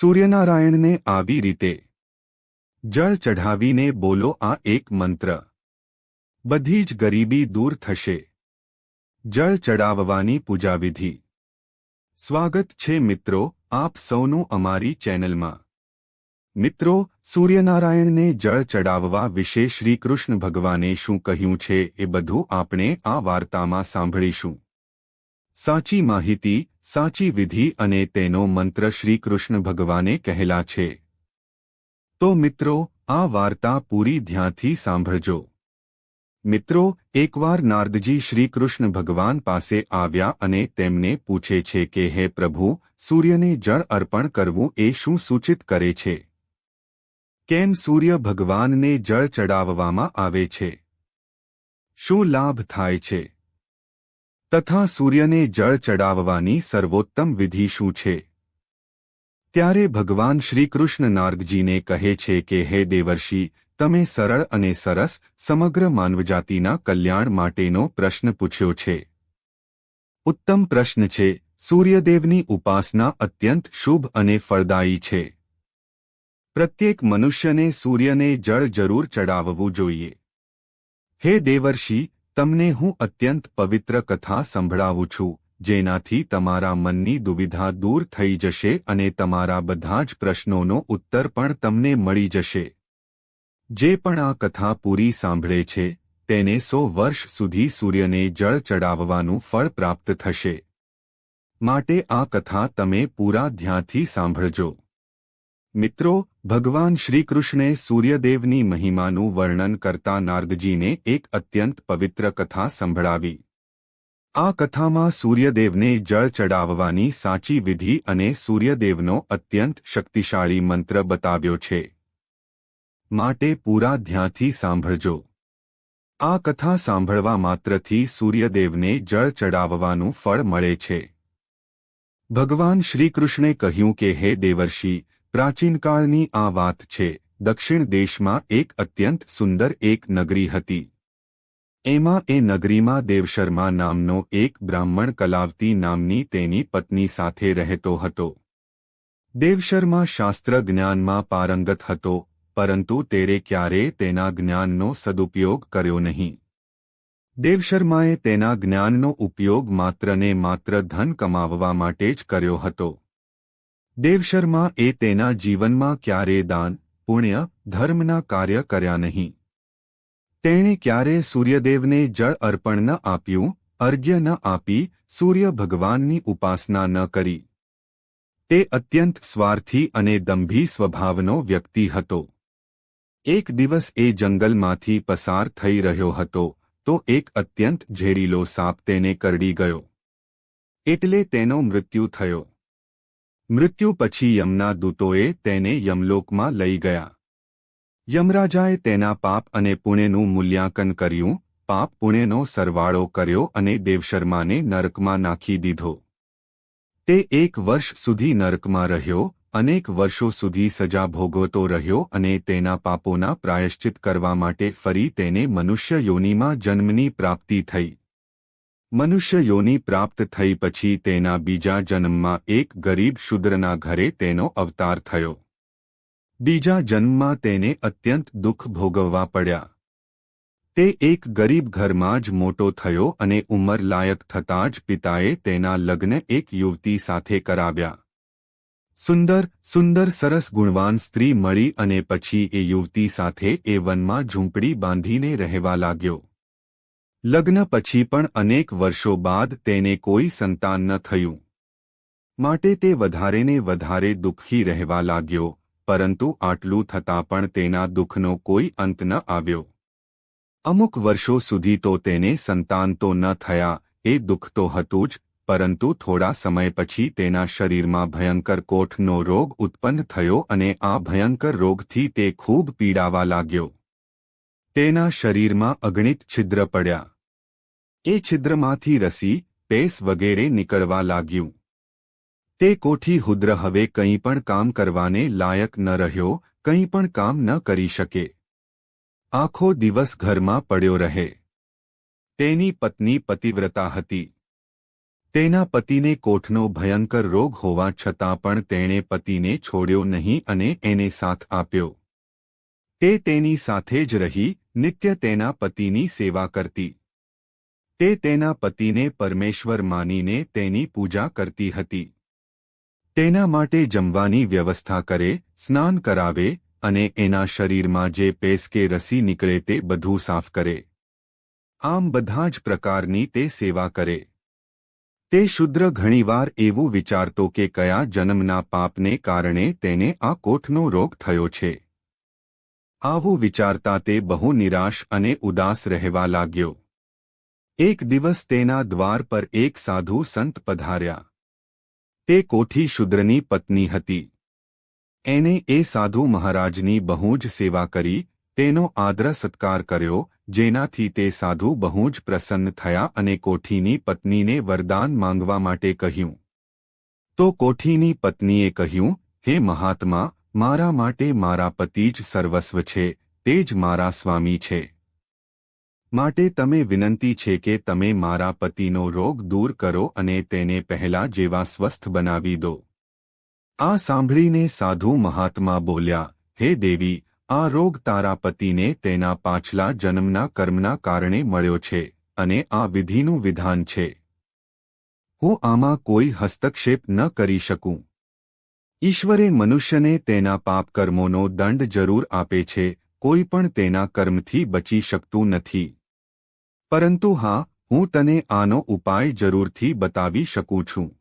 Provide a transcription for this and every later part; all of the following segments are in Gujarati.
સૂર્યનારાયણને આવી રીતે જળ ચઢાવીને બોલો આ એક મંત્ર. બધી જ ગરીબી દૂર થશે. જળ ચડાવવાની પૂજાવિધિ. સ્વાગત છે મિત્રો, આપ સૌનું અમારી ચેનલમાં. મિત્રો, સૂર્યનારાયણને જળ ચડાવવા વિશે શ્રીકૃષ્ણ ભગવાને શું કહ્યું છે એ બધું આપણે આ વાર્તામાં સાંભળીશું. સાચી માહિતી સાચી વિધિ અને તેનો મંત્ર શ્રીકૃષ્ણ ભગવાને કહેલા છે. તો મિત્રો, આ વાર્તા પૂરી ધ્યાનથી સાંભળજો. મિત્રો, એકવાર નારદજી શ્રીકૃષ્ણ ભગવાન પાસે આવ્યા અને તેમને પૂછે છે કે, હે પ્રભુ, સૂર્યને જળ અર્પણ કરવું એ શું સૂચિત કરે છે? કેમ સૂર્ય ભગવાનને જળ ચડાવવામાં આવે છે? શું લાભ થાય છે? તથા સૂર્યને જળ ચડાવવાની સર્વોત્તમ વિધિ શું છે? ત્યારે ભગવાન શ્રીકૃષ્ણ નાર્ગજીને કહે છે કે, હે દેવર્ષિ, તમે સરળ અને સરસ સમગ્ર માનવજાતિના કલ્યાણ માટેનો પ્રશ્ન પૂછ્યો છે. ઉત્તમ પ્રશ્ન છે, સૂર્યદેવની ઉપાસના અત્યંત શુભ અને ફળદાયી છે. પ્રત્યેક મનુષ્યને સૂર્યને જળ જરૂર ચડાવવું જોઈએ. હે દેવર્ષિ તમને હું અત્યંત પવિત્ર કથા સંભળાવું છું, જેનાથી તમારા મનની દુવિધા દૂર થઈ જશે અને તમારા બધા જ પ્રશ્નોનો ઉત્તર પણ તમને મળી જશે. જે પણ આ કથા પૂરી સાંભળે છે, તેને સો વર્ષ સુધી સૂર્યને જળ ચડાવવાનું ફળ પ્રાપ્ત થશે. માટે આ કથા તમે પૂરા ધ્યાનથી સાંભળજો. મિત્રો ભગવાન શ્રીકૃષ્ણે સૂર્યદેવની મહિમાનું વર્ણન કરતા નારદજીને એક અત્યંત પવિત્ર કથા સંભળાવી. આ કથામાં સૂર્યદેવને જળ ચડાવવાની સાચી વિધિ અને સૂર્યદેવનો અત્યંત શક્તિશાળી મંત્ર બતાવ્યો છે. માટે પૂરા ધ્યાનથી સાંભળજો. આ કથા સાંભળવા માત્રથી સૂર્યદેવને જળ ચડાવવાનું ફળ મળે છે. ભગવાન શ્રીકૃષ્ણે કહ્યું કે, હે દેવર્ષિ પ્રાચીનકાળની આ વાત છે. દક્ષિણ દેશમાં એક અત્યંત સુંદર એક નગરી હતી. એમાં એ નગરીમાં દેવશર્મા નામનો એક બ્રાહ્મણ કલાવતી નામની તેની પત્ની સાથે રહેતો હતો. દેવશર્મા શાસ્ત્ર જ્ઞાનમાં પારંગત હતો, પરંતુ તેરે ક્યારે તેના જ્ઞાનનો સદુપયોગ કર્યો નહીં. દેવશર્માએ તેના જ્ઞાનનો ઉપયોગ માત્રને માત્ર ધન કમાવવા માટે જ કર્યો હતો. દેવશર્મા એ તેના જીવનમાં ક્યારે દાન, પુણ્ય, ધર્મના કાર્ય કર્યા નહીં. તેણે ક્યારે સૂર્યદેવને જળ અર્પણ ન આપ્યું, અર્ઘ્ય ન આપી, સૂર્ય ભગવાનની ઉપાસના ન કરી. તે અત્યંત સ્વાર્થી અને દંભી સ્વભાવનો વ્યક્તિ હતો. એક દિવસ એ જંગલમાંથી પસાર થઈ રહ્યો હતો, તો એક અત્યંત ઝેરીલો સાપ તેને કરડી ગયો. એટલે તેનો મૃત્યુ થયો. મૃત્યુ પછી યમના દૂતોએ તેને યમલોકમાં લઈ ગયા. યમરાજાએ તેના પાપ અને પુણ્યનું મૂલ્યાંકન કર્યું, પાપ પુણ્યનો સરવાળો કર્યો અને દેવશર્માને નરકમાં નાખી દીધો. તે એક વર્ષ સુધી નરકમાં રહ્યો, અનેક વર્ષો સુધી સજા ભોગવતો રહ્યો અને તેના પાપોના પ્રાયશ્ચિત કરવા માટે ફરી તેને મનુષ્ય યોનિમાં જન્મની પ્રાપ્તિ થઈ. મનુષ્ય યોનિ પ્રાપ્ત થઈ પછી તેના બીજા જન્મમાં એક ગરીબ શુદ્રના ઘરે તેનો અવતાર થયો. બીજા જન્મમાં તેને અત્યંત દુઃખ ભોગવવા પડ્યા. તે એક ગરીબ ઘરમાં જ મોટો થયો અને ઉંમર લાયક થતાં જ પિતાએ તેના લગ્ન એક યુવતી સાથે કરાવ્યા. સુંદર સુંદર સરસ ગુણવાન સ્ત્રી મળી અને પછી એ યુવતી સાથે એ વનમાં ઝૂંપડી બાંધીને રહેવા લાગ્યો. લગ્ન પછી પણ અનેક વર્ષો બાદ તેને કોઈ સંતાન ન થયું. માટે તે વધારેને વધારે દુઃખી રહેવા લાગ્યો, પરંતુ આટલું થતાં પણ તેના દુઃખનો કોઈ અંત ન આવ્યો. અમુક વર્ષો સુધી તો તેને સંતાન તો ન થયા, એ દુઃખ તો હતું જ, પરંતુ થોડા સમય પછી તેના શરીરમાં ભયંકર કોઠનો રોગ ઉત્પન્ન થયો અને આ ભયંકર રોગથી તે ખૂબ પીડાવા લાગ્યો. તેના શરીરમાં અગણિત છિદ્ર પડ્યા. એ છિદ્રમાંથી રસી, પેસ વગેરે નીકળવા લાગ્યું. તે કોઠી હુદ્ર હવે કંઈ પણ કામ કરવાને લાયક ન રહ્યો, કંઈ પણ કામ ન કરી શકે. આખો દિવસ ઘરમાં પડ્યો રહે. તેની પત્ની પતિવ્રતા હતી. તેના પતિને કોઠનો ભયંકર રોગ હોવા છતાં પણ તેણે પતિને છોડ્યો નહીં અને એને સાથ આપ્યો. તે તેની સાથે જ રહી, નિત્ય તેના પતિની સેવા કરતી. તે તેના પતિને પરમેશ્વર માનીને તેની પૂજા કરતી હતી. તેના માટે જમવાની વ્યવસ્થા કરે, સ્નાન કરાવે અને એના શરીરમાં જે પેસ કે રસી નીકળે તે બધું સાફ કરે. આમ બધા જ પ્રકારની તે સેવા કરે. તે શુદ્ર ઘણીવાર એવું વિચારતો કે કયા જન્મના પાપને કારણે તેને આ કોઠનો રોગ થયો છે. આવું વિચારતા તે બહુ નિરાશ અને ઉદાસ રહેવા લાગ્યો. એક દિવસ તેના દ્વાર પર એક સાધુ સંત પધાર્યા. તે કોઠી શુદ્રની પત્ની હતી. એને એ સાધુ મહારાજની બહુ જ સેવા કરી, તેનો આદર સત્કાર કર્યો, જેનાથી તે સાધુ બહુ જ પ્રસન્ન થયા અને કોઠીની પત્નીને વરદાન માંગવા માટે કહ્યું. તો કોઠીની પત્નીએ કહ્યું, હે મહાત્મા, મારા માટે મારા પતિ જ સર્વસ્વ છે, તે જ મારા સ્વામી છે. માટે તમે વિનંતી છે કે તમે મારા પતિનો રોગ દૂર કરો અને તેને પહેલા જેવા સ્વસ્થ બનાવી દો. આ સાંભળીને સાધુ મહાત્મા બોલ્યા, હે દેવી, આ રોગ તારા પતિને તેના પાછલા જન્મના કર્મના કારણે મળ્યો છે અને આ વિધિનું વિધાન છે. હું આમાં કોઈ હસ્તક્ષેપ ન કરી શકું. ઈશ્વરે મનુષ્યને તેના પાપ કર્મોનો દંડ જરૂર આપે છે, કોઈ પણ તેના કર્મથી બચી શકતું નથી. પરંતુ હા, હું તને આનો ઉપાય જરૂરથી બતાવી શકું છું.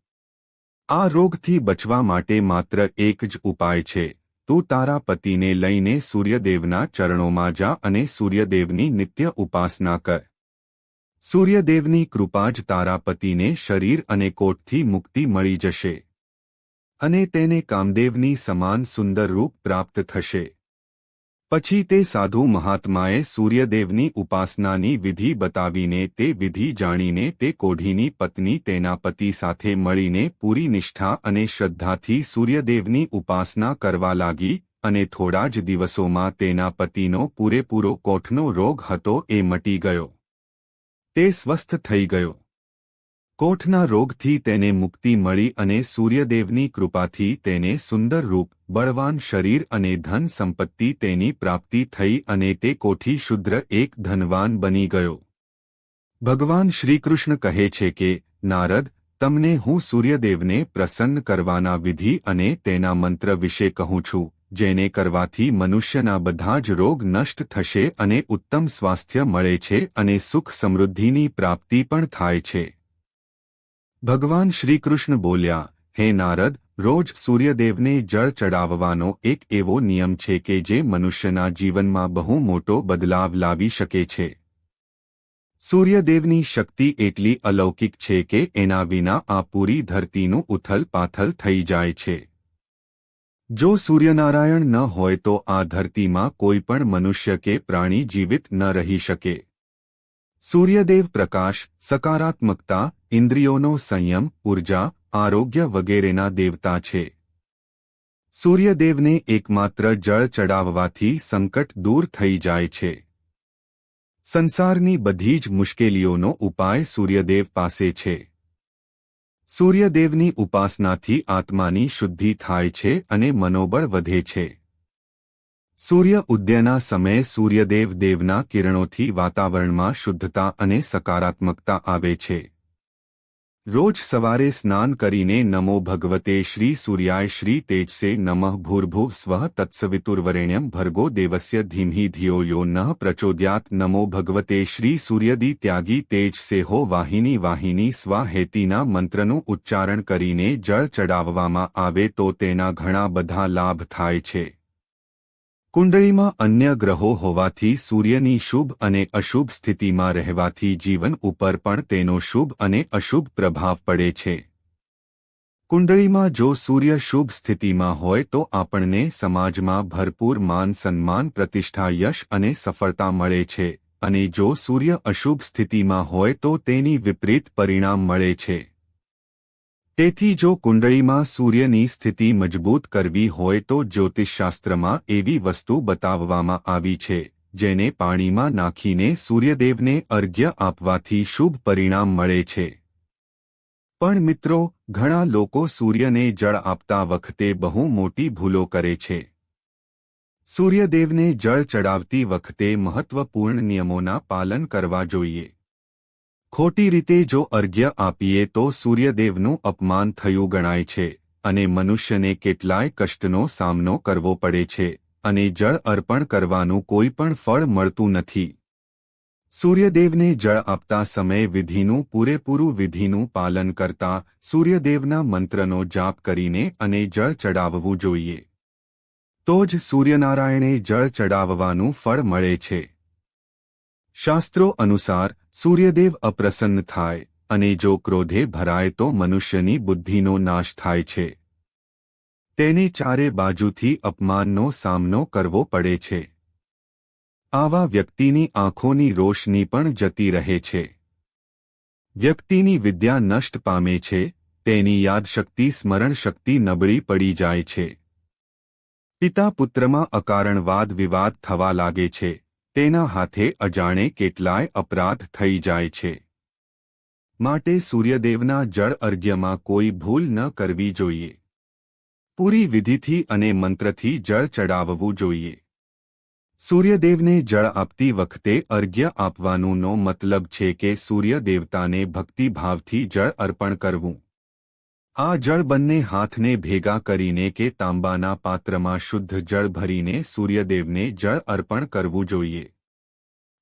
આ રોગથી બચવા માટે માત્ર એક જ ઉપાય છે. તું તારા પતિને લઈને સૂર્યદેવના ચરણોમાં જા અને સૂર્યદેવની નિત્ય ઉપાસના કર. સૂર્યદેવની કૃપા જ તારા પતિને શરીર અને કોટથી મુક્તિ મળી જશે. અને તેને કામદેવની સમાન સુંદર રૂપ પ્રાપ્ત થશે. પછી તે સાધુ મહાત્માએ સૂર્યદેવની ઉપાસનાની વિધિ બતાવીને તે વિધિ જાણીને તે કોઢીની પત્ની તેના પતિ સાથે મળીને પૂરી નિષ્ઠા અને શ્રદ્ધાથી સૂર્યદેવની ઉપાસના કરવા લાગી અને થોડા જ દિવસોમાં તેના પતિનો પૂરેપૂરો કોઠનો રોગ હતો એ મટી ગયો. તે સ્વસ્થ થઈ ગયો. કોઠના રોગથી તેને મુક્તિ મળી અને સૂર્યદેવની કૃપાથી તેને સુંદર રૂપ, બળવાન શરીર અને ધન સંપત્તિ તેની પ્રાપ્તિ થઈ અને તે કોઠી શુદ્ર એક ધનવાન બની ગયો. ભગવાન શ્રીકૃષ્ણ કહે છે કે, નારદ, તમને હું સૂર્યદેવને પ્રસન્ન કરવાના વિધિ અને તેના મંત્ર વિશે કહું છું, જેને કરવાથી મનુષ્યના બધા જ રોગ નષ્ટ થશે અને ઉત્તમ સ્વાસ્થ્ય મળે છે અને સુખ સમૃદ્ધિની પ્રાપ્તિ પણ થાય છે. ભગવાન શ્રીકૃષ્ણ બોલ્યા, હે નારદ, રોજ સૂર્યદેવને જળ ચડાવવાનો એક એવો નિયમ છે કે જે મનુષ્યના જીવનમાં બહુ મોટો બદલાવ લાવી શકે છે. સૂર્યદેવની શક્તિ એટલી અલૌકિક છે કે એના વિના આ પૂરી ધરતીનું ઉથલ પાથલ થઈ જાય છે. જો સૂર્યનારાયણ ન હોય તો આ ધરતીમાં કોઈ પણ મનુષ્ય કે પ્રાણી જીવિત ન રહી શકે. સૂર્યદેવ પ્રકાશ, સકારાત્મકતા, ઇન્દ્રિયોનો સંયમ, ઊર્જા, આરોગ્ય વગેરેના દેવતા છે. સૂર્યદેવને એકમાત્ર જળ ચડાવવાથી સંકટ દૂર થઈ જાય છે. સંસારની બધી જ મુશ્કેલીઓનો ઉપાય સૂર્યદેવ પાસે છે. સૂર્યદેવની ઉપાસનાથી આત્માની શુદ્ધિ થાય છે અને મનોબળ વધે છે. સૂર્ય ઉદયના સમયે સૂર્યદેવ દેવના કિરણોથી વાતાવરણમાં શુદ્ધતા અને સકારાત્મકતા આવે છે. રોજ સવારે સ્નાન કરીને નમો ભગવતે શ્રી સૂર્યાય શ્રી તેજસે નમઃ ભૂર્ભુવ સ્વ તત્સવિતુર્વરેણ્યમ ભર્ગો દેવસ્ય ધીમહિ ધિયો યો નઃ પ્રચોદ્યાત નમો ભગવતે શ્રી સૂર્યદી ત્યાગી તેજસે હો વાહિની વાહિની સ્વાહેતીના મંત્રનું ઉચ્ચારણ કરીને જળ ચડાવવામાં આવે તો તેના ઘણા બધા લાભ થાય છે. કુંડળીમાં અન્ય ગ્રહો હોવાથી સૂર્યની શુભ અને અશુભ સ્થિતિમાં રહેવાથી જીવન ઉપર પણ તેનો શુભ અને અશુભ પ્રભાવ પડે છે. કુંડળીમાં જો સૂર્ય શુભ સ્થિતિમાં હોય તો આપણને સમાજમાં ભરપૂર માન સન્માન, પ્રતિષ્ઠા, યશ અને સફળતા મળે છે અને જો સૂર્ય અશુભ સ્થિતિમાં હોય તો તેની વિપરીત પરિણામ મળે છે. તેથી જો કુંડળીમાં સૂર્યની સ્થિતિ મજબૂત કરવી હોય તો જ્યોતિષશાસ્ત્રમાં એવી વસ્તુ બતાવવામાં આવી છે, જેને પાણીમાં નાખીને સૂર્યદેવને અર્ઘ્ય આપવાથી શુભ પરિણામ મળે છે. પણ મિત્રો, ઘણા લોકો સૂર્યને જળ આપતા વખતે બહુ મોટી ભૂલો કરે છે. સૂર્યદેવને જળ ચડાવતી વખતે મહત્વપૂર્ણ નિયમોના પાલન કરવા જોઈએ. ખોટી રીતે જો અર્ઘ્ય આપીએ તો સૂર્યદેવનું અપમાન થયું ગણાય છે, અને મનુષ્યને કેટલાય કષ્ટનો સામનો કરવો પડે છે, અને જળ અર્પણ કરવાનું કોઈ પણ ફળ મળતું નથી. સૂર્યદેવને જળ આપતા સમયે વિધિનું પૂરેપૂરું વિધિનું પાલન કરતા સૂર્યદેવના મંત્રનો જાપ કરીને અને જળ ચડાવવું જોઈએ. તો જ સૂર્યનારાયણે જળ ચડાવવાનું ફળ મળે છે. શાસ્ત્રો અનુસાર સૂર્યદેવ અપ્રસન્ન થાય, અને જો ક્રોધે ભરાય તો મનુષ્યની બુદ્ધિનો નાશ થાય છે. તેને ચારે બાજુથી અપમાનનો સામનો કરવો પડે છે. આવા વ્યક્તિની આંખોની રોશની પણ જતી રહે છે. વ્યક્તિની વિદ્યા નષ્ટ પામે છે, તેની યાદશક્તિ સ્મરણશક્તિ નબળી પડી જાય છે. પિતા પુત્રમાં અકારણ વાદ વિવાદ થવા લાગે છે. તેના હાથે અજાણે કેટલાય અપરાધ થઈ જાય છે. માટે સૂર્યદેવના જળ અર્ઘ્યમાં કોઈ ભૂલ ન કરવી જોઈએ. પૂરી વિધિથી અને મંત્રથી જળ ચડાવવું જોઈએ. સૂર્યદેવને જળ આપતી વખતે અર્ઘ્ય આપવાનુંનો મતલબ છે કે સૂર્યદેવતાને ભક્તિભાવથી જળ અર્પણ કરવું. આ જળ બંને હાથને ભેગા કરીને કે તાંબાના પાત્રમાં શુદ્ધ જળ ભરીને સૂર્યદેવને જળ અર્પણ કરવું જોઈએ.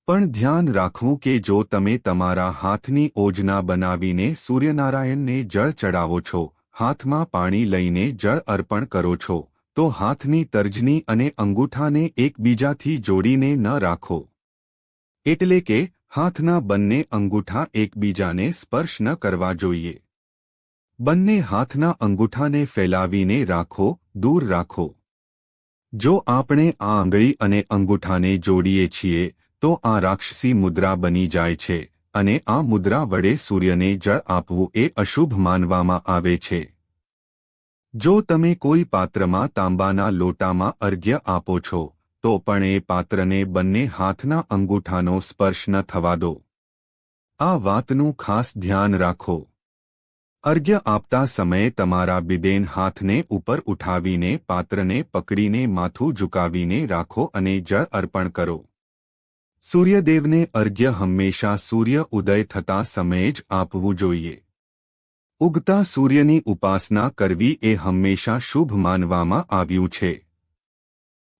પણ ધ્યાન રાખવું કે જો તમે તમારા હાથની ઓજના બનાવીને સૂર્યનારાયણને જળ ચડાવો છો, હાથમાં પાણી લઈને જળ અર્પણ કરો છો, તો હાથની તર્જની અને અંગૂઠાને એકબીજાથી જોડીને ન રાખો. એટલે કે હાથના બંને અંગૂઠા એકબીજાને સ્પર્શ ન કરવા જોઈએ. બંને હાથના અંગૂઠાને ફેલાવીને રાખો, દૂર રાખો. જો આપણે આ આંગળી અને અંગૂઠાને જોડીએ છીએ, તો આ રાક્ષસી મુદ્રા બની જાય છે અને આ મુદ્રા વડે સૂર્યને જળ આપવું એ અશુભ માનવામાં આવે છે. જો તમે કોઈ પાત્રમાં તાંબાના લોટામાં અર્ઘ્ય આપો છો, તો પણ એ પાત્રને બંને હાથના અંગૂઠાનો સ્પર્શ ન થવા દો. આ વાતનું ખાસ ધ્યાન રાખો. અર્ઘ્ય આપતા સમયે તમારા બિદેન હાથને ઉપર ઉઠાવીને, પાત્રને પકડીને, માથું ઝુકાવીને રાખો અને જળ અર્પણ કરો. સૂર્યદેવને અર્ઘ્ય હંમેશા સૂર્ય ઉદય થતા સમયે જ આપવું જોઈએ. ઉગતા સૂર્યની ઉપાસના કરવી એ હંમેશા શુભ માનવામાં આવ્યું છે.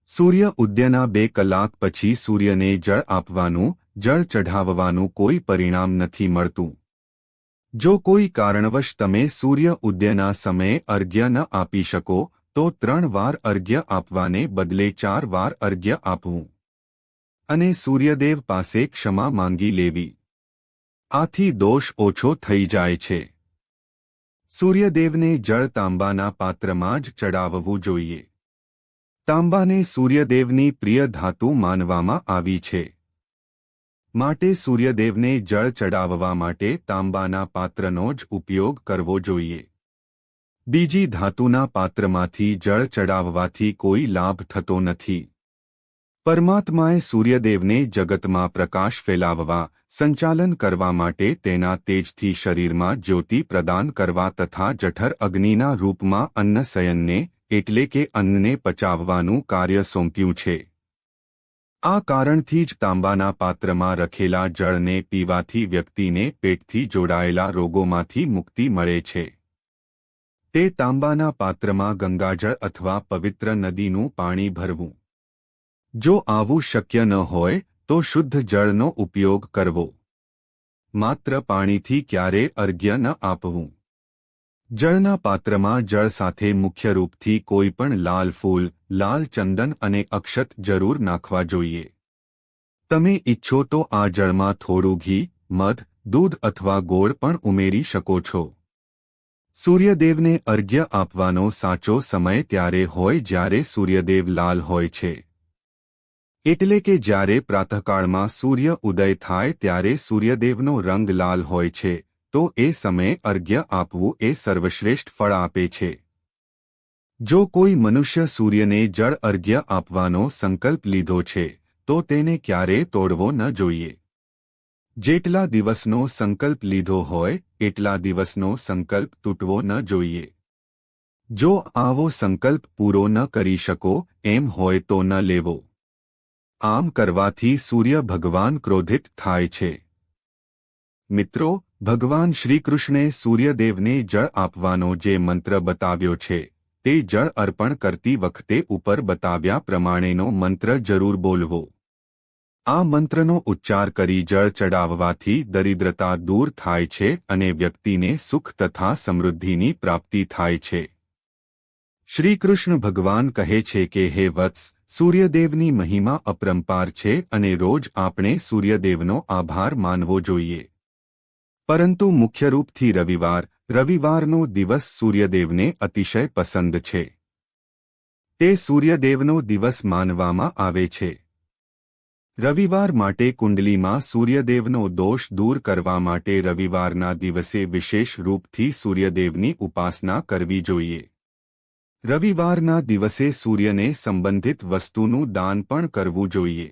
સૂર્ય ઉદ્યના બે કલાક પછી સૂર્યને જળ આપવાનું, જળ ચઢાવવાનું કોઈ પરિણામ નથી મળતું. જો કોઈ કારણવશ તમે સૂર્ય ઉદયના સમયે અર્ઘ્ય ન આપી શકો, તો ત્રણ વાર અર્ઘ્ય આપવાને બદલે ચાર વાર અર્ઘ્ય આપવું. અને સૂર્યદેવ પાસે ક્ષમા માંગી લેવી. આથી દોષ ઓછો થઈ જાય છે. સૂર્યદેવને જળ તાંબાના પાત્રમાં જ ચડાવવું જોઈએ. તાંબાને સૂર્યદેવની પ્રિય ધાતુ માનવામાં આવી છે. માટે સૂર્યદેવને જળ ચડાવવા માટે તાંબાના પાત્રનો જ ઉપયોગ કરવો જોઈએ. બીજી ધાતુના પાત્રમાંથી જળ ચડાવવાથી કોઈ લાભ થતો નથી. પરમાત્માએ સૂર્યદેવને જગતમાં પ્રકાશ ફેલાવવા, સંચાલન કરવા માટે તેના તેજથી શરીરમાં જ્યોતિ પ્રદાન કરવા તથા જઠર અગ્નિના રૂપમાં અન્નસયનને એટલે કે અન્નને પચાવવાનું કાર્ય સોંપ્યું છે. આ કારણથી જ તાંબાના પાત્રમાં રખેલા જળને પીવાથી વ્યક્તિને પેટથી જોડાયેલા રોગોમાંથી મુક્તિ મળે છે. તે તાંબાના પાત્રમાં ગંગાજળ અથવા પવિત્ર નદીનું પાણી ભરવું. જો આવું શક્ય ન હોય, તો શુદ્ધ જળનો ઉપયોગ કરવો. માત્ર પાણીથી ક્યારે અર્ઘ્ય ન આપવું. જળના પાત્રમાં જળ સાથે મુખ્ય રૂપથી કોઈ પણ લાલ ફૂલ, લાલ ચંદન અને અક્ષત જરૂર નાખવા જોઈએ. તમે ઇચ્છો તો આ જળમાં થોડું ઘી, મધ, દૂધ અથવા ગોળ પણ ઉમેરી શકો છો. સૂર્યદેવને અર્ઘ્ય આપવાનો સાચો સમય ત્યારે હોય જ્યારે સૂર્યદેવ લાલ હોય છે. એટલે કે જ્યારે પ્રાતઃકાળમાં સૂર્ય ઉદય થાય ત્યારે સૂર્યદેવનો રંગ લાલ હોય છે. તો એ સમયે અર્ઘ્ય આપવું એ સર્વશ્રેષ્ઠ ફળ આપે છે. જો કોઈ મનુષ્ય સૂર્યને જળ અર્ઘ્ય આપવાનો સંકલ્પ લીધો છે, તો તેને ક્યારે તોડવો ન જોઈએ. જેટલા દિવસનો સંકલ્પ લીધો હોય, એટલા દિવસનો સંકલ્પ તૂટવો ન જોઈએ. જો આવો સંકલ્પ પૂરો ન કરી શકો, એમ હોય તો ન લેવો. આમ કરવાથી સૂર્ય ભગવાન ક્રોધિત થાય છે. મિત્રો ભગવાન શ્રીકૃષ્ણે સૂર્યદેવને જળ આપવાનો જે મંત્ર બતાવ્યો છે, તે જળ અર્પણ કરતી વખતે ઉપર બતાવ્યા પ્રમાણેનો મંત્ર જરૂર બોલવો. આ મંત્રનો ઉચ્ચાર કરી જળ ચડાવવાથી દરિદ્રતા દૂર થાય છે અને વ્યક્તિને સુખ તથા સમૃદ્ધિની પ્રાપ્તિ થાય છે. શ્રીકૃષ્ણ ભગવાન કહે છે કે, હે વત્સ, સૂર્યદેવની મહિમા અપરંપાર છે અને રોજ આપણે સૂર્યદેવનો આભાર માનવો જોઈએ. પરંતુ મુખ્ય રૂપથી રવિવાર, રવિવારનો દિવસ સૂર્યદેવને અતિશય પસંદ છે. તે સૂર્યદેવનો દિવસ માનવામાં આવે છે. રવિવાર માટે કુંડલીમાં સૂર્યદેવનો દોષ દૂર કરવા માટે રવિવારના દિવસે વિશેષ રૂપથી સૂર્યદેવની ઉપાસના કરવી જોઈએ. રવિવારના દિવસે સૂર્યને સંબંધિત વસ્તુનું દાન પણ કરવું જોઈએ.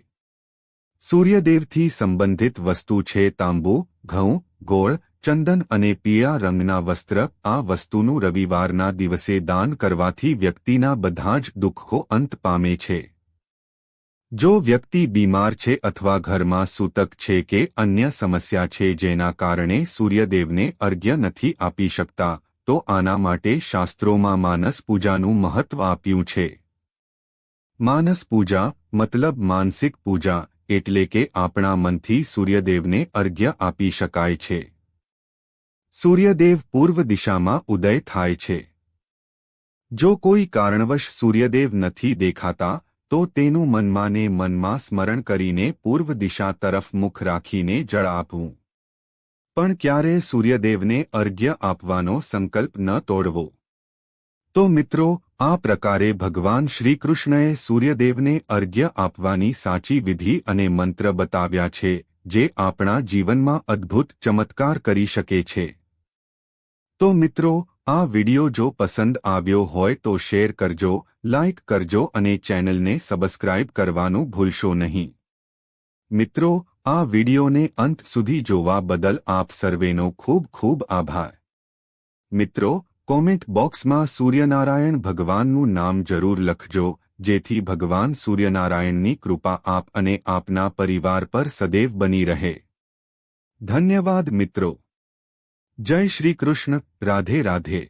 સૂર્યદેવથી સંબંધિત વસ્તુ છે તાંબુ, ઘઉં ગોળ, ચંદન અને પીળા રંગના વસ્ત્ર આ વસ્તુનું રવિવારના દિવસે દાન કરવાથી વ્યક્તિના બધા જ દુઃખો અંત પામે છે. જો વ્યક્તિ બીમાર છે અથવા ઘરમાં સૂતક છે કે અન્ય સમસ્યા છે જેના કારણે સૂર્યદેવને અર્ઘ્ય નથી આપી શકતા, તો આના માટે શાસ્ત્રોમાં માનસ પૂજાનું મહત્વ આપ્યું છે. માનસ પૂજા, મતલબ માનસિક પૂજા એટલે કે આપણા મનથી સૂર્યદેવને અર્ઘ્ય આપી શકાય છે. સૂર્યદેવ પૂર્વ દિશામાં ઉદય થાય છે. જો કોઈ કારણવશ સૂર્યદેવ નથી દેખાતા, તો તેનું મનમાં ને મનમાં સ્મરણ કરીને પૂર્વ દિશા તરફ મુખ રાખીને જળ આપવું. પણ ક્યારે સૂર્યદેવને અર્ઘ્ય આપવાનો સંકલ્પ ન તોડવો? તો મિત્રો, આ પ્રકારે ભગવાન શ્રીકૃષ્ણએ સૂર્યદેવને અર્ઘ્ય આપવાની સાચી વિધિ અને મંત્ર બતાવ્યા છે, જે આપણા જીવનમાં અદ્ભુત ચમત્કાર કરી શકે છે. તો મિત્રો, આ વિડિયો જો પસંદ આવ્યો હોય તો શેર કરજો લાઇક કરજો અને ચેનલને સબસ્ક્રાઇબ કરવાનું ભૂલશો નહીં. મિત્રો, આ વિડિયોને અંત સુધી જોવા બદલ આપ સર્વેનો ખૂબ ખૂબ આભાર. મિત્રો કોમેન્ટ બોક્સમાં સૂર્યનારાયણ ભગવાનનું નામ જરૂર લખજો, જેથી ભગવાન સૂર્યનારાયણની કૃપા આપ અને આપના પરિવાર પર સદૈવ બની રહે. ધન્યવાદ મિત્રો. જય શ્રી કૃષ્ણ. રાધે રાધે.